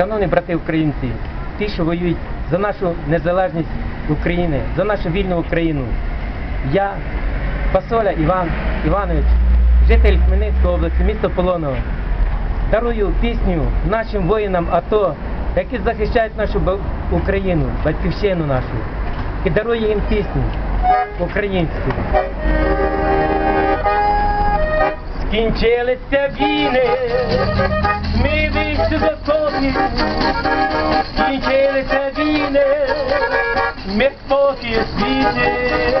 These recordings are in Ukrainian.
Шановні брати українці, ті, що воюють за нашу незалежність України, за нашу вільну Україну. Я, Пасоля Іван Іванович, житель Хмельницької області, місто Полоново, дарую пісню нашим воїнам АТО, які захищають нашу Україну, батьківщину нашу. І дарую їм пісню українську. Скінчилися війни, size sorayım na sevine Mekbot istedi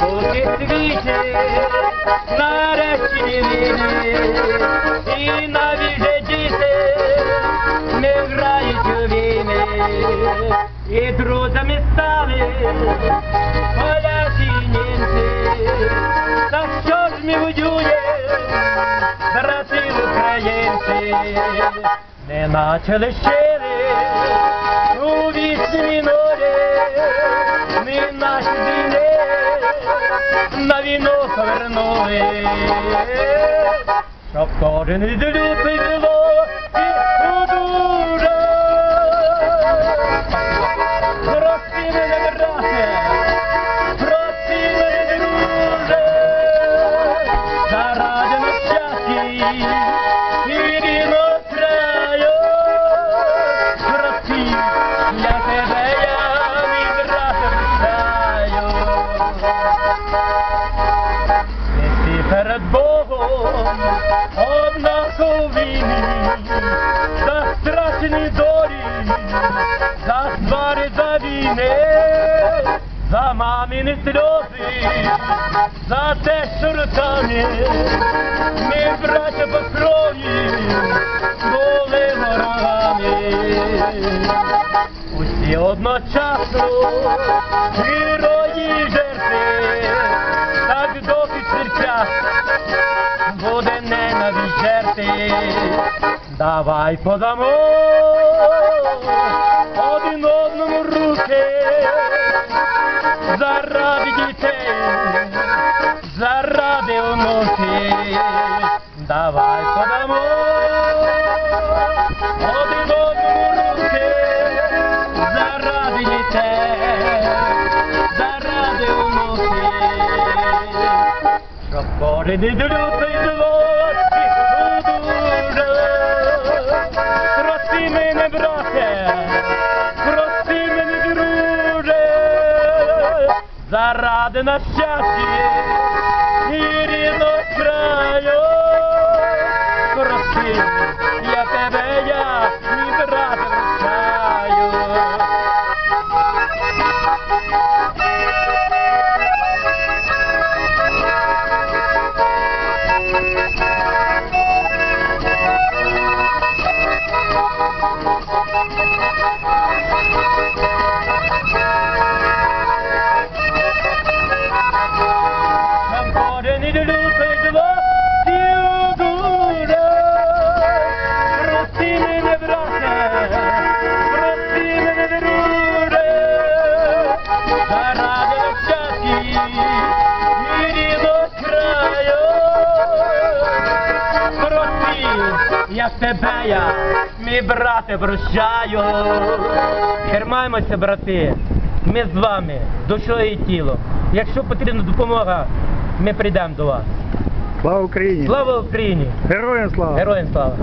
Bu tetrice Nareçirini İnavilecite Nevrayı cüvini Idruzam istali Oy yersin Nema çalışırız Ruh ismin ore Minnaş dile Navino savrnove Şapkarını dülüpüzlo Thank you. кожен від лютий було і удужа. Прости мене, брате, прости мене, друже, заради нещасті і рідного краю. Прости, я тебе, я, мій брате, прощаю. Ти перед Богом однаково війні, за Мамини сльози, за те, що роками ми, браття по крові, були ворогами. Усі одночасно герої жертви, так доки в серцях буде ненависть жерти. Давай подамо заради. Давай подамо один одному заради дітей, заради онуків. Щоб кожен від лютий злості удужав. Прости мене, брате, прости мене, друже, заради на щастя і рідного краю. Прости, я тебе, я, я тебе, я, мій брате, прощаю. Тримаємося, брати. Ми з вами, душою і тілом. Якщо потрібна допомога, ми прийдемо до вас. Слава Україні! Слава Україні! Героям слава! Героям слава!